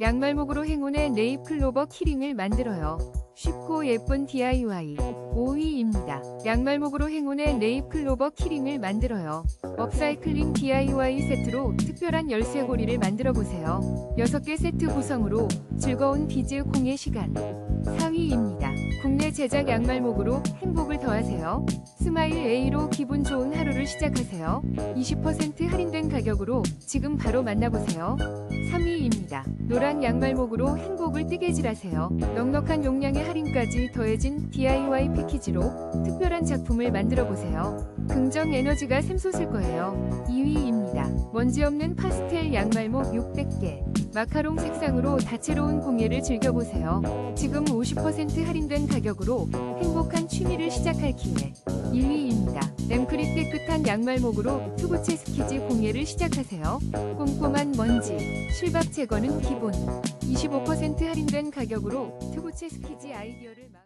양말목으로 행운의 네잎 클로버 키링을 만들어요. 쉽고 예쁜 DIY 5위입니다. 양말목으로 행운의 네잎 클로버 키링을 만들어요. 업사이클링 DIY 세트로 특별한 열쇠고리를 만들어 보세요. 6개 세트 구성으로 즐거운 비즈 공예 시간 4위입니다. 국내 제작 양말목으로 행복을 더하세요. 스마일 A로 기분 좋은 하루를 시작하세요. 20% 할인된 가격으로 지금 바로 만나보세요. 3위 입니다. 노란 양말목으로 행복을 뜨개질하세요. 넉넉한 용량의 할인까지 더해진 DIY 패키지로 특별한 작품을 만들어 보세요. 긍정 에너지가 샘솟을 거예요. 2위입니다. 먼지 없는 파스텔 양말목 600개. 마카롱 색상으로 다채로운 공예를 즐겨보세요. 지금 50% 할인된 가격으로 행복한 취미를 시작할 기회. 1위입니다. 램크립 깨끗한 양말목으로 투구체 스키즈 공예를 시작하세요. 꼼꼼한 먼지, 실밥 제거는 기본. 25% 할인된 가격으로 투구체 스키즈 아이디어를 막...